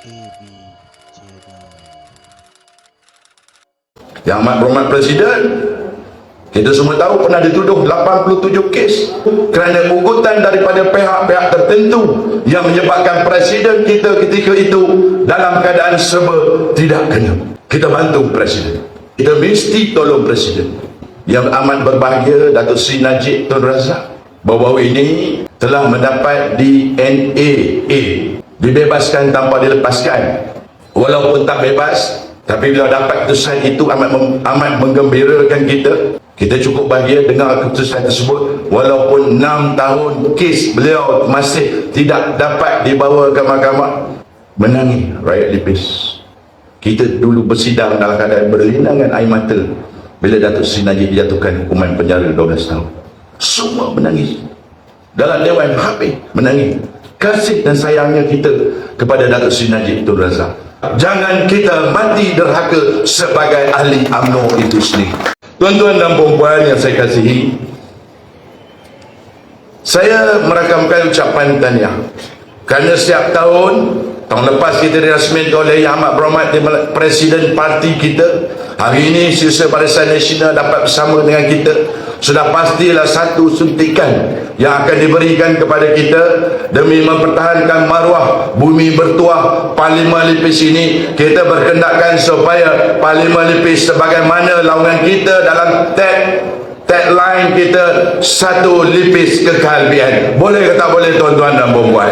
Channel. Yang amat berhormat Presiden kita semua tahu pernah dituduh 87 kes kerana ugutan daripada pihak-pihak tertentu yang menyebabkan Presiden kita ketika itu dalam keadaan serba tidak kena. Kita bantu Presiden. Kita mesti tolong Presiden. Yang amat berbahagia Datuk Seri Najib Tun Razak baru-baru ini telah mendapat DNAA dibebaskan tanpa dilepaskan. Walaupun tak bebas tapi bila dapat keputusan itu amat amat menggembirakan kita kita cukup bahagia dengar keputusan tersebut. Walaupun 6 tahun kes beliau masih tidak dapat dibawa ke mahkamah menangis rakyat Lipis kita dulu bersidang dalam keadaan berlinangan air mata bila Datuk Seri Najib dijatuhkan hukuman penjara 12 tahun. Semua menangis. Dalam Dewan Habib menangis kasih dan sayangnya kita kepada Datuk Seri Najib Tun Razak. Jangan kita mati derhaka sebagai ahli UMNO itu sendiri. Tuan-tuan dan perempuan yang saya kasihi saya merakamkan ucapan tahniah kerana setiap tahun tahun lepas kita dirasmikan oleh Yang Amat Berhormat Presiden parti kita hari ini Sisa Barisan Nasional dapat bersama dengan kita sudah pastilah satu suntikan yang akan diberikan kepada kita demi mempertahankan maruah bumi bertuah Parlimen Lipis ini. Kita berkendakkan supaya Parlimen Lipis sebagaimana laungan kita dalam tag tagline kita satu lipis kekal boleh ke tak boleh tuan-tuan dan perempuan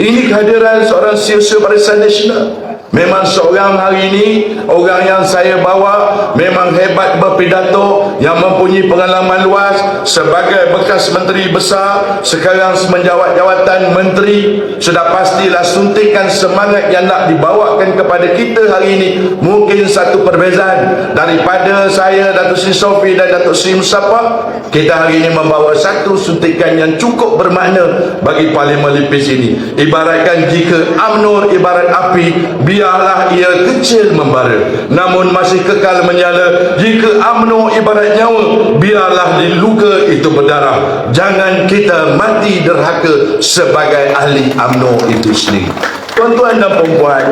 ini kehadiran seorang CEO Barisan Nasional Memang seorang hari ini Orang yang saya bawa Memang hebat berpidato Yang mempunyai pengalaman luas Sebagai bekas menteri besar Sekarang menjawat jawatan menteri Sudah pastilah suntikan semangat Yang nak dibawakan kepada kita hari ini. Mungkin satu perbezaan Daripada saya Datuk Sri Sofi dan Datuk Sri Musafak Kita hari ini membawa satu suntikan Yang cukup bermakna Bagi Parlimen Lipis ini. Ibaratkan jika UMNO ibarat api biarlah ia kecil membara namun masih kekal menyala. Jika UMNO ibarat nyawa biarlah di luka itu berdarah. Jangan kita mati derhaka sebagai ahli UMNO itu sendiri. Tuan-tuan dan perempuan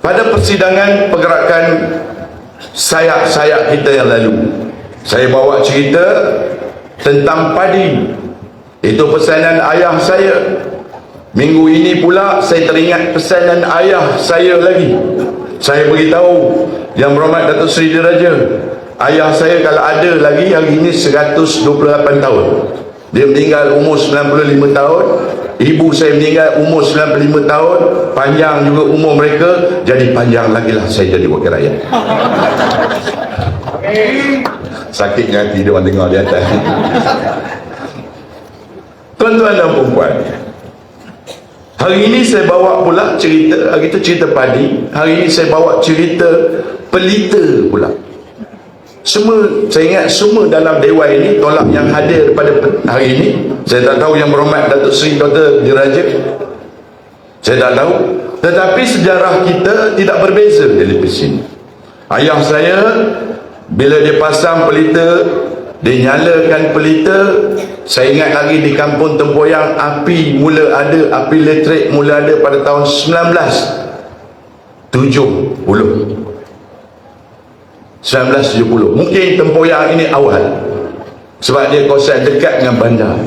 pada persidangan pergerakan sayap-sayap kita yang lalu saya bawa cerita tentang padi. Itu pesanan ayah saya Minggu ini pula saya teringat pesanan ayah saya lagi. Saya beritahu yang berhormat Datuk Seri Diraja. Ayah saya kalau ada lagi hari ini 128 tahun. Dia meninggal umur 95 tahun. Ibu saya meninggal umur 95 tahun. Panjang juga umur mereka. Jadi panjang lagi lah saya jadi wakil rakyat. Sakitnya hati dia orang dengar di atas. Tuan-tuan dan perempuan, Hari ini saya bawa pula cerita, hari itu cerita padi, hari ini saya bawa cerita pelita pula. Semua, saya ingat semua dalam dewan ini, tolak yang hadir pada hari ini, saya tak tahu yang berhormat Datuk Seri Dr. Diraja. Saya tak tahu. Tetapi sejarah kita tidak berbeza di Lipis ini. Ayah saya, bila dia pasang pelita, dia nyalakan pelita saya ingat lagi di kampung Tempoyang api mula ada api elektrik mula ada pada tahun 1970 1970 mungkin Tempoyang ini awal. Sebab dia kawasan dekat dengan bandar.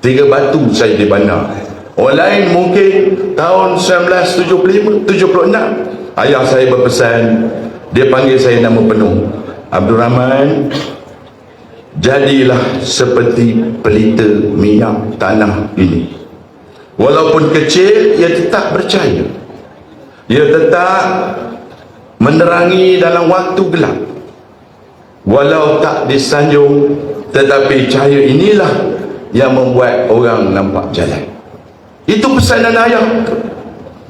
Tiga batu saya di bandar. Orang lain mungkin tahun 1975 76 ayah saya berpesan dia panggil saya nama penuh. Abdul Rahman jadilah seperti pelita minyak tanah ini. Walaupun kecil ia tetap percaya ia tetap menerangi dalam waktu gelap. Walau tak disanjung tetapi cahaya inilah yang membuat orang nampak jalan. Itu pesanan ayah.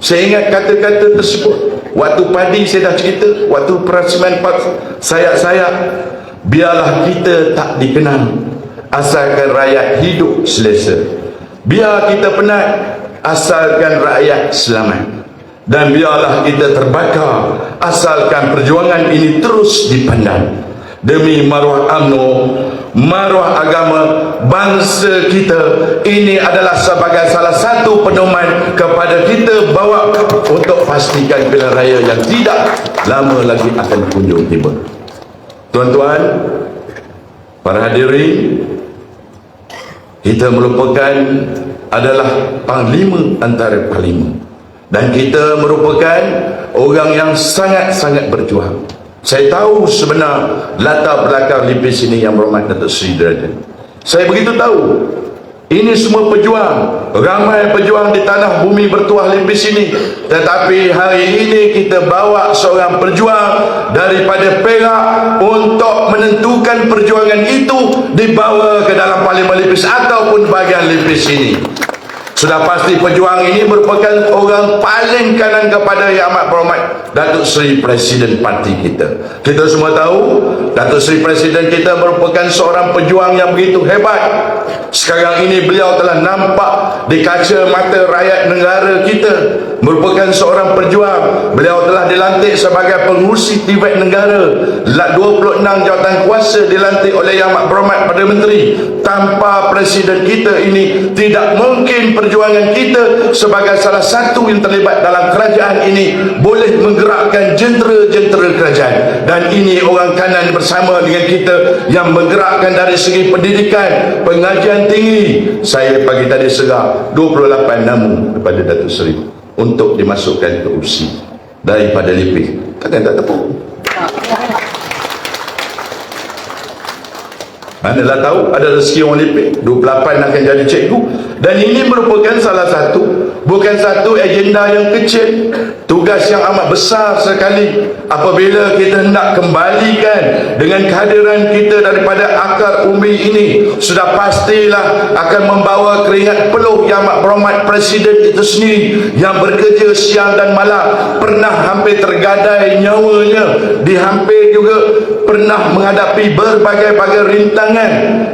Saya ingat kata-kata tersebut. Waktu padi saya dah cerita waktu perasiman sayap-sayap biarlah kita tak dikenal asalkan rakyat hidup selesa. Biar kita penat asalkan rakyat selamat. Dan biarlah kita terbakar asalkan perjuangan ini terus dipandang. Demi maruah UMNO maruah agama bangsa kita ini adalah sebagai salah satu pedoman kepada kita bawa untuk pastikan pilihan raya yang tidak lama lagi akan kunjung tiba tuan-tuan para hadirin kita merupakan adalah panglima antara panglima dan kita merupakan orang yang sangat-sangat berjuang saya tahu sebenar latar belakang lipis ini yang berhormat Datuk Seri Deraja. Saya begitu tahu. Ini semua pejuang. Ramai pejuang di tanah bumi bertuah lipis ini. Tetapi hari ini kita bawa seorang pejuang daripada Perak untuk menentukan perjuangan itu dibawa ke dalam parlimen lipis ataupun bahagian lipis ini. Sudah pasti pejuang ini merupakan orang paling kanan kepada Yang Amat Berhormat Datuk Seri Presiden parti kita. Kita semua tahu Datuk Seri Presiden kita merupakan seorang pejuang yang begitu hebat. Sekarang ini beliau telah nampak di kaca mata rakyat negara kita merupakan seorang pejuang. Beliau telah dilantik sebagai pengurusi tibet negara. 26 jawatan kuasa dilantik oleh Yang Amat Berhormat Perdana Menteri. Tanpa Presiden kita ini tidak mungkin perjuangan kita sebagai salah satu yang terlibat dalam kerajaan ini boleh menggerakkan jentera-jentera kerajaan. Dan ini orang kanan bersama dengan kita yang menggerakkan dari segi pendidikan pengajian tinggi. Saya pagi tadi serah 28 nama kepada Datuk Seri untuk dimasukkan ke kursi daripada LIPI takkan tak tepuk Manalah tahu ada rezeki orang lepek 28 akan jadi cikgu. Dan ini merupakan salah satu bukan satu agenda yang kecil. Tugas yang amat besar sekali. Apabila kita hendak kembalikan dengan kehadiran kita daripada akar umbi ini sudah pastilah akan membawa keringat peluh yang amat berhormat presiden itu sendiri yang bekerja siang dan malam. Pernah hampir tergadai nyawanya. Di hampir juga pernah menghadapi berbagai-bagai rintangan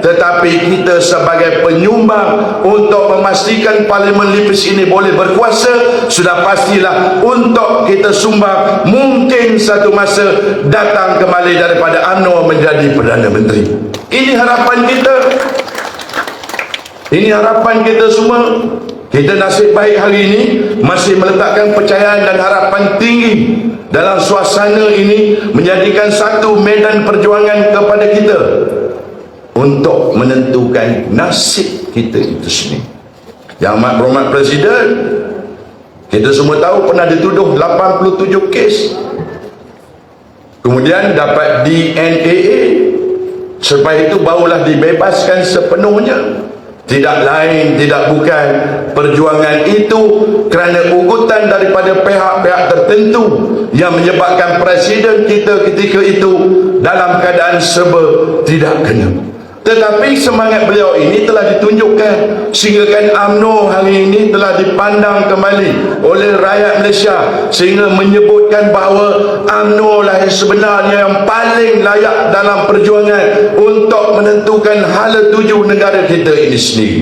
tetapi kita sebagai penyumbang untuk memastikan parlimen lipis ini boleh berkuasa sudah pastilah untuk kita sumbang mungkin satu masa datang kembali daripada UMNO menjadi Perdana Menteri. Ini harapan kita. Ini harapan kita semua. Kita nasib baik hari ini masih meletakkan percayaan dan harapan tinggi dalam suasana ini menjadikan satu medan perjuangan kepada kita untuk menentukan nasib kita itu sendiri. Yang amat berhormat Presiden, kita semua tahu pernah dituduh 87 kes. Kemudian dapat DNAA. Supaya itu barulah dibebaskan sepenuhnya tidak lain tidak bukan perjuangan itu kerana ugutan daripada pihak-pihak tertentu yang menyebabkan presiden kita ketika itu dalam keadaan serba tidak kena tetapi semangat beliau ini telah ditunjukkan sehingga kan UMNO hari ini telah dipandang kembali oleh rakyat Malaysia sehingga menyebutkan bahawa UMNO lah yang sebenarnya yang paling layak dalam perjuangan untuk menentukan hala tuju negara kita ini sendiri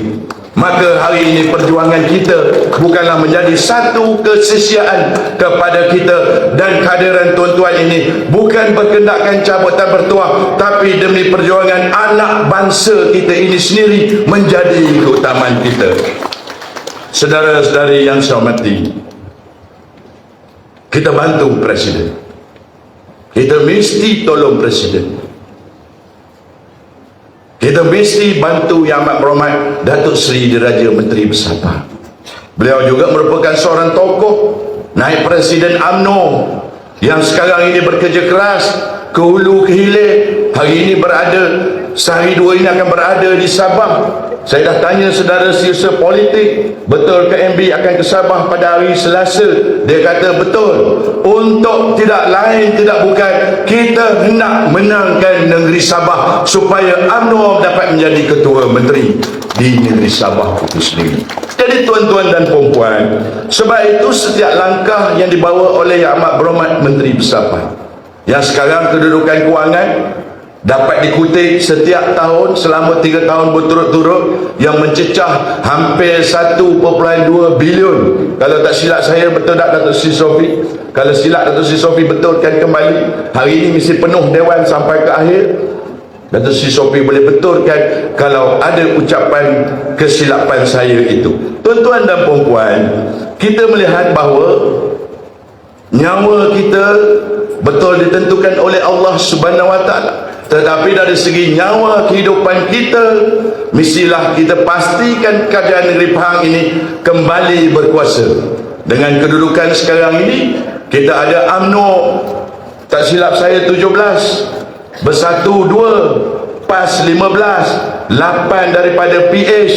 maka hari ini perjuangan kita bukanlah menjadi satu kesesiaan kepada kita dan kehadiran tuan-tuan ini. Bukan berkendakkan cabutan bertuah tapi demi perjuangan anak bangsa kita ini sendiri menjadi keutamaan kita. Saudara-saudari yang saya hormati kita bantu presiden. Kita mesti tolong presiden kita mesti bantu Yang Amat Berhormat Datuk Seri Diraja Menteri Bersama. Beliau juga merupakan seorang tokoh naik Presiden AMNO yang sekarang ini bekerja keras ke hulu ke hilir hari ini berada sehari dua ini akan berada di Sabah. Saya dah tanya saudara siasa politik betul ke MB akan ke Sabah pada hari Selasa? Dia kata betul. Untuk tidak lain tidak bukan kita hendak menangkan negeri Sabah supaya UMNO dapat menjadi ketua menteri di negeri Sabah itu sendiri. Jadi tuan-tuan dan perempuan sebab itu setiap langkah yang dibawa oleh Yang Amat Berhormat Menteri Bersama yang sekarang kedudukan kewangan dapat dikutip setiap tahun selama 3 tahun berturut-turut yang mencecah hampir 1.2 bilion kalau tak silap saya betul tak Datuk Sri Sofi kalau silap Datuk Sri Sofi betulkan kembali hari ini mesti penuh dewan sampai ke akhir Dato' Sri Sophie boleh betulkan kalau ada ucapan kesilapan saya itu. Tuan-tuan dan puan kita melihat bahawa nyawa kita betul ditentukan oleh Allah Subhanahu Wa Taala. Tetapi dari segi nyawa kehidupan kita Mestilah kita pastikan kerajaan negeri Pahang ini Kembali berkuasa. Dengan kedudukan sekarang ini Kita ada UMNO. Tak silap saya 17 Bersatu 2 PAS 15 8 daripada PH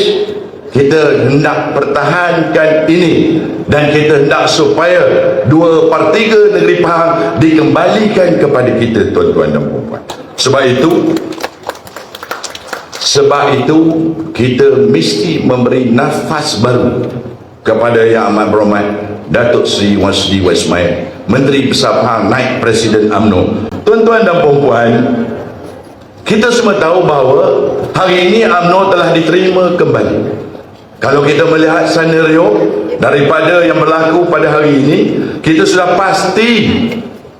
kita hendak pertahankan ini. Dan kita hendak supaya dua per tiga negeri Pahang dikembalikan kepada kita tuan-tuan dan puan sebab itu sebab itu kita mesti memberi nafas baru kepada Yang Amat Berhormat Datuk Seri Wan Sri Wesmail Menteri Besar Pahang naik Presiden UMNO. Tuan-tuan dan puan kita semua tahu bahawa hari ini UMNO telah diterima kembali. Kalau kita melihat senario daripada yang berlaku pada hari ini, kita sudah pasti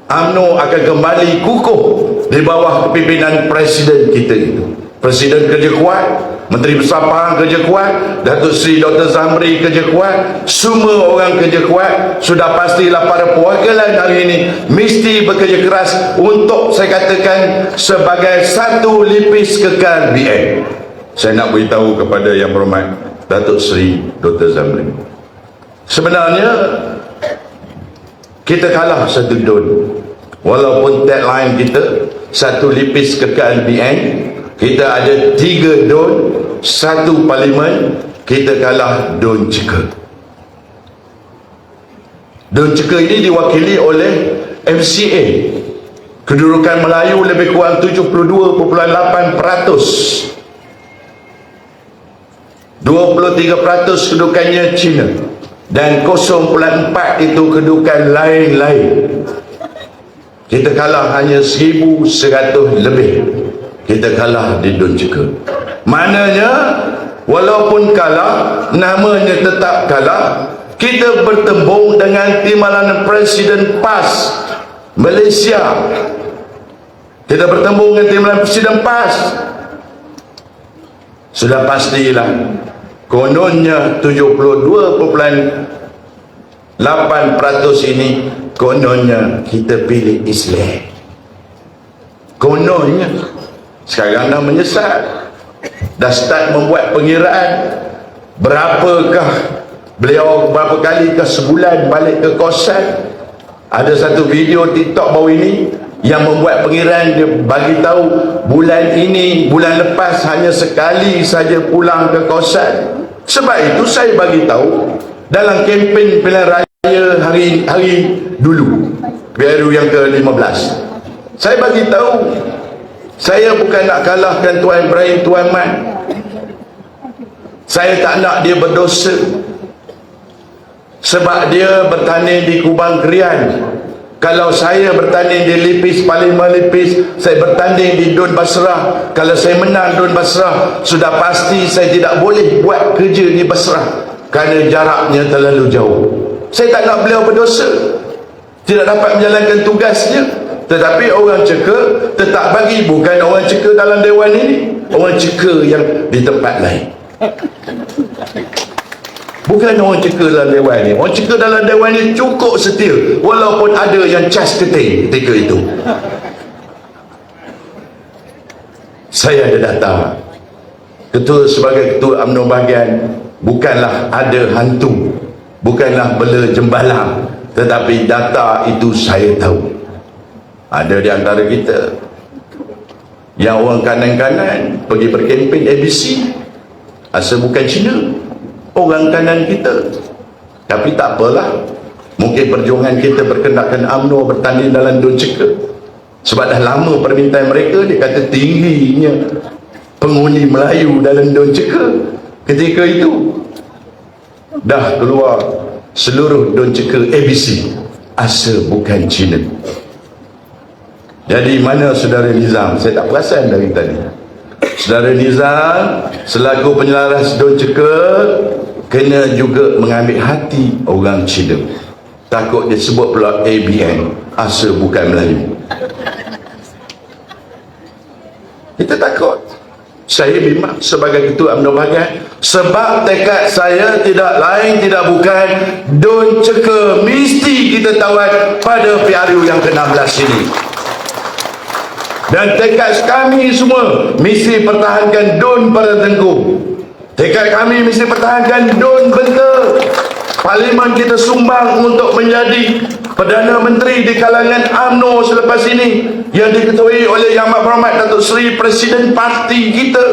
UMNO akan kembali kukuh di bawah kepimpinan Presiden kita itu. Presiden kerja kuat, Menteri Besar Pahang kerja kuat, Datuk Seri Dr. Zamri kerja kuat, semua orang kerja kuat, sudah pastilah para perwakilan hari ini mesti bekerja keras untuk saya katakan sebagai satu lipis kekal BN. Saya nak beritahu kepada yang berhormat Datuk Seri Dr. Zamri sebenarnya kita kalah satu don walaupun tagline kita satu lipis kekal BN kita ada tiga don. Satu parlimen. Kita kalah don ceka. Don ceka ini diwakili oleh MCA kedudukan Melayu lebih kurang 72.8 peratus. 23% kedudukannya China. Dan 0.4 itu kedudukan lain-lain kita kalah hanya 1100 lebih. Kita kalah di Don Ceka maknanya walaupun kalah namanya tetap kalah kita bertembung dengan timbalan Presiden PAS Malaysia. Kita bertembung dengan timbalan Presiden PAS. Sudah pastilah kononnya 72.8% ini kononnya kita pilih Islam. Kononnya. Sekarang dah menyesal. Dah start membuat pengiraan. Berapakah beliau berapa kali ke sebulan balik ke kosan? Ada satu video tiktok baru ini yang membuat pengiran dia bagi tahu bulan ini bulan lepas hanya sekali saja pulang ke kosan. Sebab itu saya bagi tahu dalam kempen pilihan raya hari hari dulu baru yang ke-15 saya bagi tahu saya bukan nak kalahkan Tuan Ibrahim Tuan Man. Saya tak nak dia berdosa. Sebab dia bertanding di Kubang Krian kalau saya bertanding di Lipis paling melipis saya bertanding di Dun Basrah. Kalau saya menang Dun Basrah sudah pasti saya tidak boleh buat kerja di Basrah. Kerana jaraknya terlalu jauh saya tak nak beliau berdosa tidak dapat menjalankan tugasnya tetapi orang ceka tetap bagi bukan orang ceka dalam dewan ini orang ceka yang di tempat lain Bukan orang ceka dalam dewan ni. Orang ceka dalam dewan ni cukup setia. Walaupun ada yang cas keting ketika itu. Saya ada data. Ketua sebagai ketua UMNO bahagian bukanlah ada hantu. Bukanlah bela jembalang. Tetapi data itu saya tahu. Ada di antara kita yang orang kanan-kanan pergi berkempen ABC asal bukan Cina orang kanan kita tapi tak apalah mungkin perjuangan kita berkendakan UMNO bertanding dalam dua ceka sebab dah lama permintaan mereka dia kata tingginya penghuni Melayu dalam dua ceka ketika itu dah keluar seluruh dua ceka ABC asal bukan Cina. Jadi mana saudara Nizam? Saya tak perasan dari tadi. Saudara Nizam selaku penyelaras Don Ceka kena juga mengambil hati orang Cina. Takut dia sebut pula ABN asal bukan Melayu. Kita takut. Saya bimbang sebagai ketua UMNO bahagian sebab tekad saya tidak lain tidak bukan don ceka mesti kita tawar pada PRU yang ke-16 ini. Dan tekad kami semua mesti pertahankan don pada tengku. Tekad kami mesti pertahankan don benta. Parlimen kita sumbang untuk menjadi Perdana Menteri di kalangan UMNO selepas ini yang diketuai oleh Yang Amat Berhormat Datuk Seri Presiden Parti kita.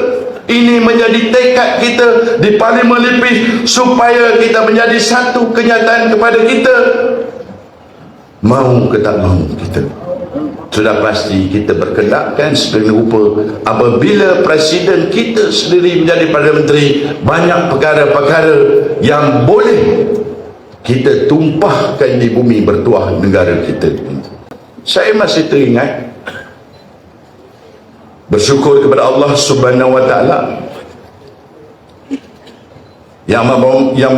Ini menjadi tekad kita di Parlimen Lipis supaya kita menjadi satu kenyataan kepada kita. Mau ke tak mau kita sudah pasti kita berkendapkan sebagai rupa apabila presiden kita sendiri menjadi Perdana Menteri banyak perkara-perkara yang boleh kita tumpahkan di bumi bertuah negara kita. Saya masih teringat bersyukur kepada Allah subhanahu wa ta'ala yang yang,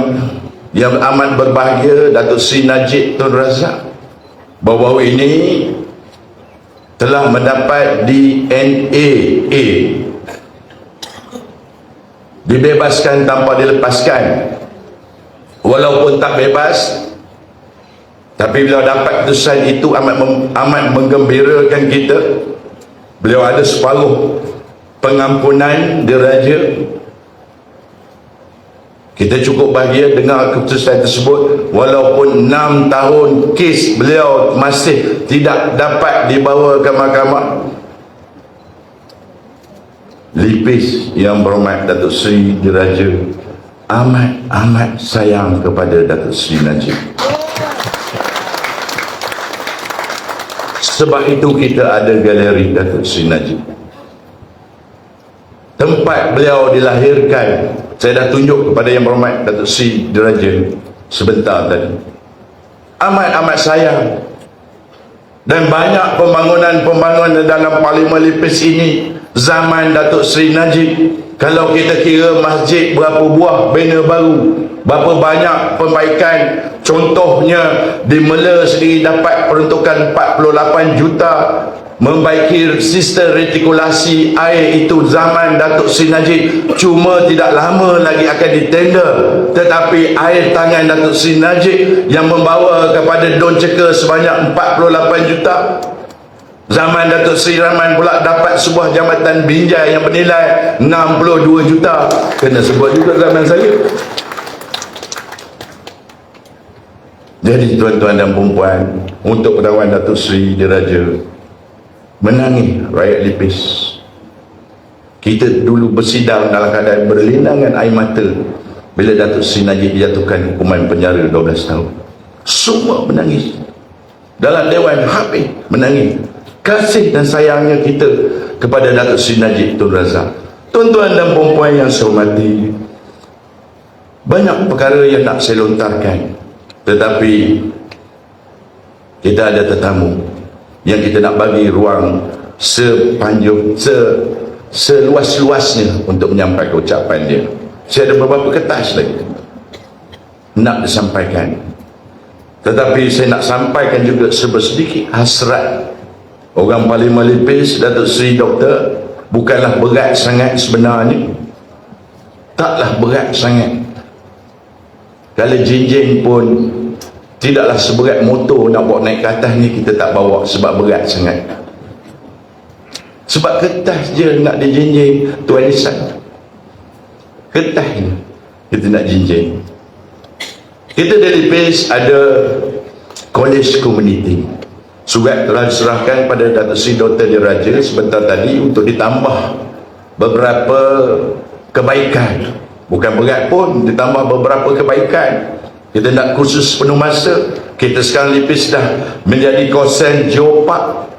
yang amat berbahagia Datuk Sri Najib Tun Razak. Bahawa ini telah mendapat DNAA dibebaskan tanpa dilepaskan. Walaupun tak bebas tapi bila dapat keputusan itu amat amat menggembirakan kita. Beliau ada separuh pengampunan diraja kita cukup bahagia dengar keputusan tersebut walaupun 6 tahun kes beliau masih tidak dapat dibawa ke mahkamah Lipis yang berhormat Datuk Seri Diraja amat-amat sayang kepada Datuk Seri Najib. Sebab itu kita ada galeri Datuk Seri Najib. Tempat beliau dilahirkan, saya dah tunjuk kepada yang berhormat Datuk Seri Diraja sebentar tadi. Amat-amat sayang. Dan banyak pembangunan-pembangunan dalam Parlimen Lipis ini zaman Datuk Seri Najib kalau kita kira masjid berapa buah banner baru berapa banyak perbaikan contohnya di Mela sendiri dapat peruntukan 48 juta membaiki sistem retikulasi air itu zaman Datuk Seri Najib cuma tidak lama lagi akan ditender tetapi air tangan Datuk Seri Najib yang membawa kepada Don Ceka sebanyak 48 juta Zaman Datuk Seri Rahman pula dapat sebuah jambatan binjai yang bernilai 62 juta. Kena sebut juga zaman saya. Jadi tuan-tuan dan perempuan, untuk perawan Datuk Seri Diraja, menangis rakyat lipis. Kita dulu bersidang dalam keadaan berlinangan air mata bila Datuk Seri Najib dijatuhkan hukuman penjara 12 tahun. Semua menangis. Dalam Dewan Habib menangis kasih dan sayangnya kita kepada Datuk Sri Najib Tun Razak tuan-tuan dan perempuan yang saya hormati banyak perkara yang nak saya lontarkan tetapi kita ada tetamu yang kita nak bagi ruang sepanjang se, seluas-luasnya untuk menyampaikan ucapan dia. Saya ada beberapa kertas lagi. Nak disampaikan. Tetapi saya nak sampaikan juga sedikit hasrat. Orang paling melipis Datuk Seri Doktor bukanlah berat sangat sebenarnya. Taklah berat sangat. Kalau jinjing pun tidaklah seberat motor nak bawa naik ke atas ni kita tak bawa sebab berat sangat. Sebab kertas je nak dijinjing tulisan kertas ni kita nak jinjing. Kita dari base ada college community. Surat telah diserahkan pada Datuk Seri Dr. Diraja sebentar tadi untuk ditambah beberapa kebaikan. Bukan berat pun ditambah beberapa kebaikan kita nak khusus penuh masa kita sekarang lipis dah menjadi kawasan geopark.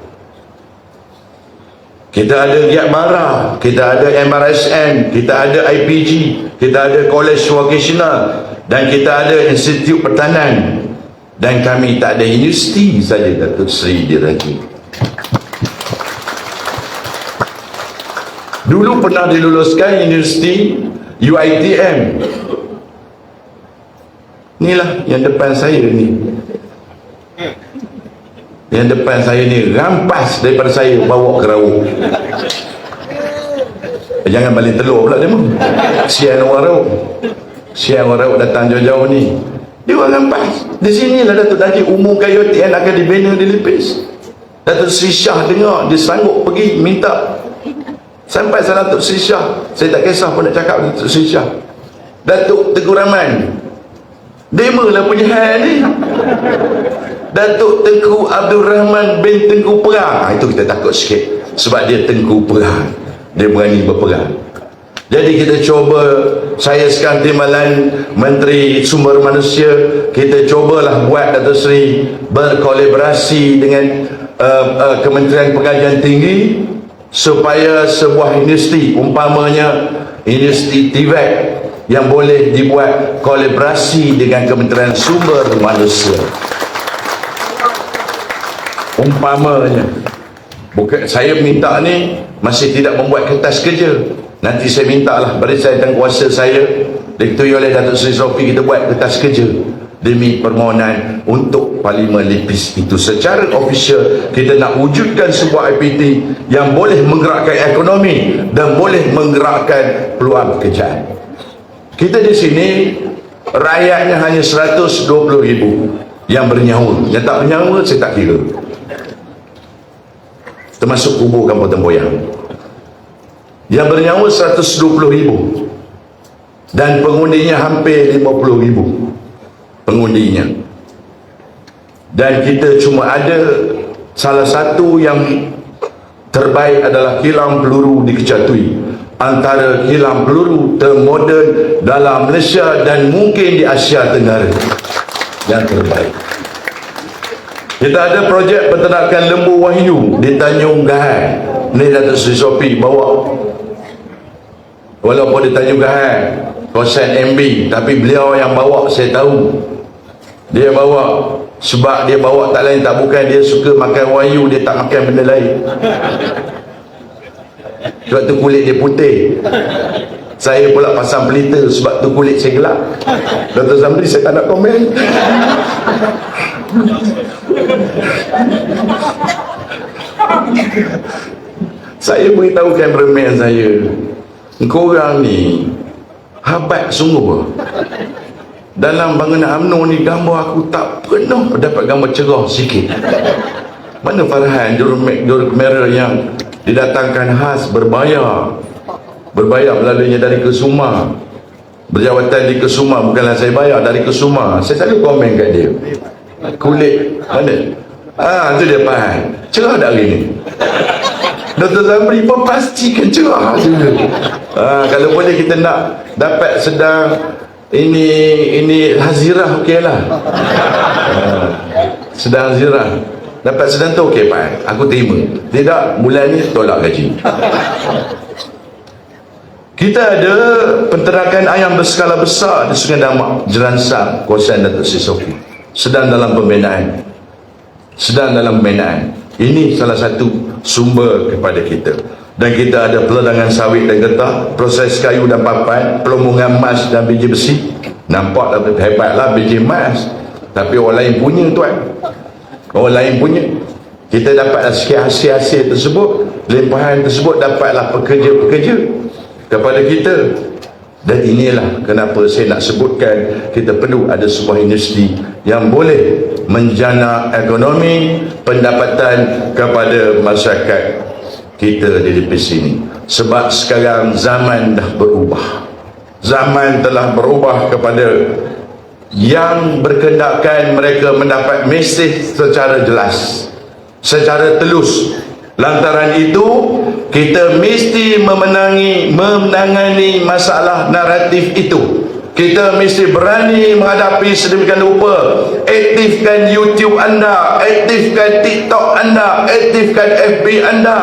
Kita ada Giat Bara, kita ada MRSN, kita ada IPG, kita ada College Vocational dan kita ada Institut Pertahanan. Dan kami tak ada universiti saja Datuk Seri Diraja dulu pernah diluluskan universiti UITM inilah yang depan saya ni. Yang depan saya ni rampas daripada saya bawa ke jangan balik telur pula dia mah. Sian orang rauk sian orang rauk datang jauh-jauh ni. Dia orang pas di sinilah Datuk Najib. Umumkan UTN akan dibina di Lipis Datuk Sri Shah dengar dia sanggup pergi minta. Sampai saya Datuk Sri Shah. Saya tak kisah pun nak cakap Datuk Sri Shah. Datuk Teguh Rahman dema lah punya hal ni. Datuk Tengku Abdul Rahman bin Tengku Perang. Ha, itu kita takut sikit. Sebab dia Tengku Perang. Dia berani berperang. Jadi kita cuba saya sekarang timbalan Menteri Sumber Manusia kita cubalah buat Datuk Seri berkolaborasi dengan uh, uh, Kementerian Pengajian Tinggi supaya sebuah industri umpamanya industri TVET yang boleh dibuat kolaborasi dengan Kementerian Sumber Manusia. Umpamanya bukan saya minta ni masih tidak membuat kertas kerja. Nanti saya minta lah barisan dan kuasa saya. Diketuai oleh Datuk Seri Sofi kita buat kertas kerja. Demi permohonan untuk Parlimen Lipis itu. Secara official kita nak wujudkan sebuah IPT yang boleh menggerakkan ekonomi dan boleh menggerakkan peluang pekerjaan kita di sini rakyatnya hanya 120 ribu yang bernyawa yang tak bernyawa saya tak kira. Termasuk kubur kampung tempoyang. Yang bernyawa 120 ribu. Dan pengundinya hampir 50 ribu. Pengundinya. Dan kita cuma ada salah satu yang terbaik adalah kilang peluru di Kecatui antara kilang peluru termoden dalam Malaysia dan mungkin di Asia Tenggara yang terbaik kita ada projek peternakan lembu wahyu di Tanjung Gahan. Ni Datuk Sri Sopi bawa. Walaupun di Tanjung Gahan, kawasan MB, tapi beliau yang bawa saya tahu. Dia bawa sebab dia bawa tak lain tak bukan dia suka makan wahyu, dia tak makan benda lain. Sebab tu kulit dia putih. Saya pula pasang pelita sebab tu kulit saya gelap. Dr. Zamri saya tak nak komen. saya beritahu cameraman saya engkau orang ni habat sungguh dalam bangunan UMNO ni gambar aku tak pernah dapat gambar cerah sikit mana Farhan jurus kamera yang didatangkan khas berbayar berbayar melaluinya dari Kesuma. Berjawatan di Kesuma bukanlah saya bayar dari Kesuma. Saya selalu komen kat dia. Kulit mana? Ah tu dia faham cerah tak hari ni? Dr. Zamri pun pastikan cerah juga ah, kalau boleh kita nak dapat sedang ini ini hazirah okey lah ah, sedang hazirah dapat sedang tu okey pak aku terima. Tidak bulan ni tolak gaji. Kita ada penterakan ayam berskala besar di Sungai Damak, Jeransang, kawasan Datuk Sri Sofi sedang dalam pembinaan. Sedang dalam pembinaan. Ini salah satu sumber kepada kita. Dan kita ada peledangan sawit dan getah proses kayu dan papan pelombongan emas dan biji besi. Nampak hebatlah biji emas. Tapi orang lain punya tuan orang lain punya kita dapatlah sikit hasil-hasil tersebut limpahan tersebut dapatlah pekerja-pekerja kepada kita dan inilah kenapa saya nak sebutkan kita perlu ada sebuah industri yang boleh menjana ekonomi pendapatan kepada masyarakat kita di Lipis ini. Sebab sekarang zaman dah berubah. Zaman telah berubah kepada yang berkendakan mereka mendapat mesej secara jelas. Secara telus Lantaran itu kita mesti memenangi memenangani masalah naratif itu. Kita mesti berani menghadapi sedemikian rupa. Aktifkan YouTube anda, aktifkan TikTok anda, aktifkan FB anda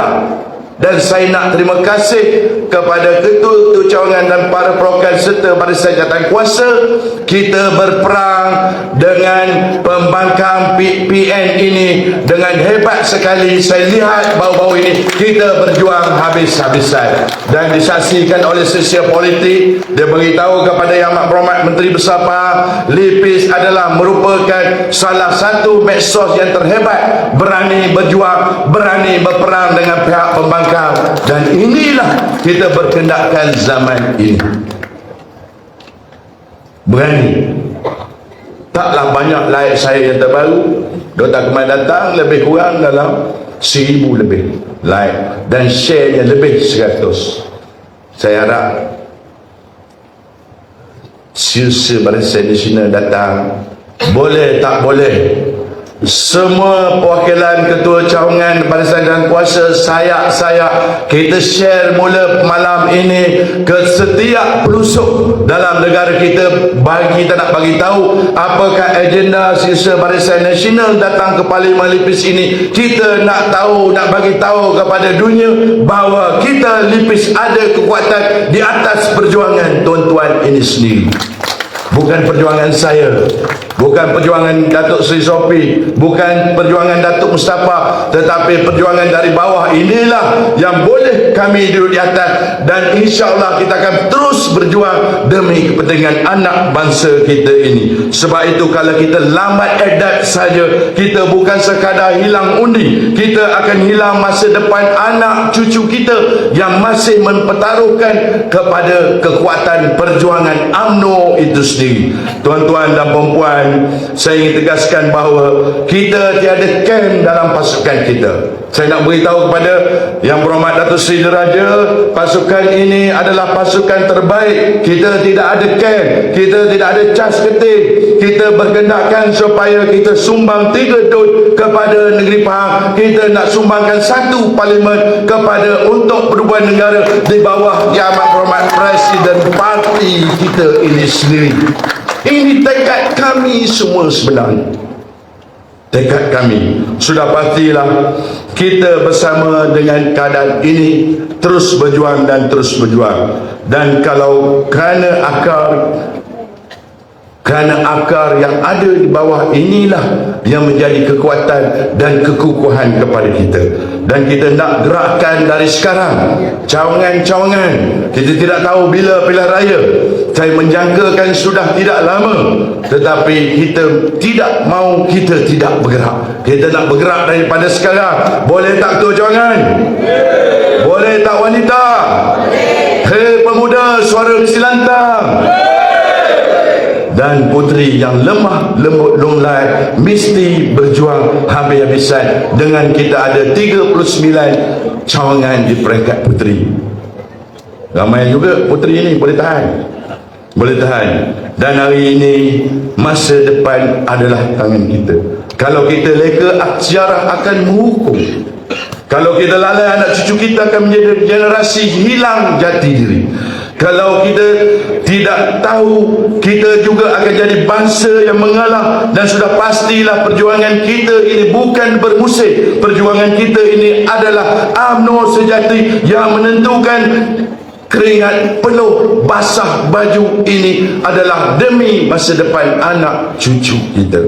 dan saya nak terima kasih kepada ketua ketua cawangan dan para program serta barisan jawatan kuasa kita berperang dengan pembangkang PN ini dengan hebat sekali. Saya lihat bau-bau ini kita berjuang habis-habisan. Dan disaksikan oleh sesiap politik dia beritahu kepada Yang Amat Berhormat Menteri Besar Pak Lipis adalah merupakan salah satu medsos yang terhebat berani berjuang berani berperang dengan pihak pembangkang makam dan inilah kita berkendakkan zaman ini. Berani. Taklah banyak like saya yang terbaru. Dota kemarin datang lebih kurang dalam seribu lebih like dan share yang lebih seratus. Saya harap Siusa Barisan Nasional datang. Boleh tak boleh semua perwakilan ketua cawangan Barisan dan Kuasa saya-saya kita share mula malam ini ke setiap pelusuk dalam negara kita. Bagi kita nak bagi tahu apakah agenda sisa Barisan Nasional datang ke Parlimen Lipis ini. Kita nak tahu nak bagi tahu kepada dunia bahawa kita Lipis ada kekuatan di atas perjuangan tuan-tuan ini sendiri bukan perjuangan saya. Bukan perjuangan Datuk Seri Sopi bukan perjuangan Datuk Mustafa. Tetapi perjuangan dari bawah inilah yang boleh kami duduk di atas. Dan insyaAllah kita akan terus berjuang demi kepentingan anak bangsa kita ini. Sebab itu kalau kita lambat edat saja kita bukan sekadar hilang undi. Kita akan hilang masa depan anak cucu kita yang masih mempertaruhkan kepada kekuatan perjuangan UMNO itu sendiri tuan-tuan dan perempuan saya ingin tegaskan bahawa kita tiada kem dalam pasukan kita saya nak beritahu kepada yang berhormat Datuk Seri Deraja pasukan ini adalah pasukan terbaik. Kita tidak ada kem kita tidak ada cas ketik. Kita bergendakkan supaya kita sumbang tiga dot kepada negeri Pahang. Kita nak sumbangkan satu parlimen kepada untuk perubahan negara di bawah yang berhormat Presiden parti kita ini sendiri. Ini tekad kami semua sebenarnya tekad kami. Sudah pastilah kita bersama dengan keadaan ini terus berjuang dan terus berjuang. Dan kalau kerana akar kerana akar yang ada di bawah inilah yang menjadi kekuatan dan kekukuhan kepada kita. Dan kita nak gerakkan dari sekarang. Cawangan-cawangan. Kita tidak tahu bila pilihan raya saya menjangkakan sudah tidak lama. Tetapi kita tidak mau kita tidak bergerak. Kita nak bergerak daripada sekarang. Boleh tak ketua cawangan boleh tak wanita? Hei pemuda suara kesilantang dan puteri yang lemah lembut lunglai mesti berjuang habis-habisan. Dengan kita ada 39 cawangan di peringkat puteri. Ramai juga puteri ini boleh tahan boleh tahan. Dan hari ini masa depan adalah tangan kita. Kalau kita leka sejarah akan menghukum. Kalau kita lalai anak cucu kita akan menjadi generasi hilang jati diri. Kalau kita tidak tahu kita juga akan jadi bangsa yang mengalah. Dan sudah pastilah perjuangan kita ini bukan bermusim perjuangan kita ini adalah UMNO sejati yang menentukan keringat penuh basah baju ini adalah demi masa depan anak cucu kita.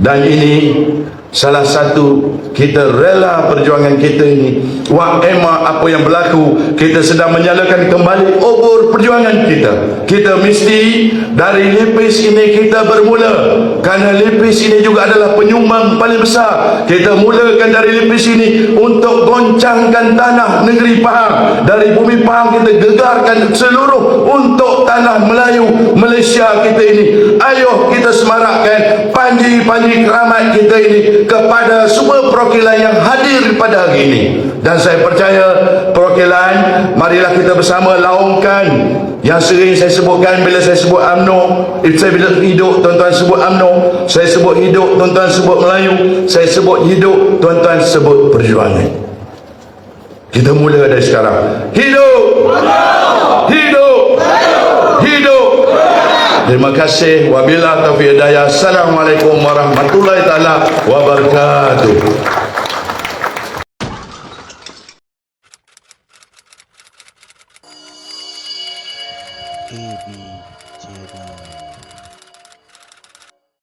Dan ini salah satu kita rela perjuangan kita ini wak emak apa yang berlaku kita sedang menyalakan kembali obor perjuangan kita. Kita mesti dari lipis ini kita bermula. Kerana lipis ini juga adalah penyumbang paling besar. Kita mulakan dari lipis ini untuk goncangkan tanah negeri Pahang. Dari bumi Pahang kita gegarkan seluruh untuk tanah Melayu Malaysia kita ini. Ayo kita semarakkan panji-panji keramat kita ini kepada semua perwakilan yang hadir pada hari ini. Dan saya percaya perwakilan marilah kita bersama laungkan. Yang sering saya sebutkan bila saya sebut UMNO itu saya bila hidup tuan-tuan sebut UMNO saya sebut hidup tuan-tuan sebut Melayu saya sebut hidup tuan-tuan sebut perjuangan. Kita mula dari sekarang. Hidup! Hidup! Hidup Terima kasih. Wabila taufiq hidayah. Assalamualaikum warahmatullahi taala wabarakatuh.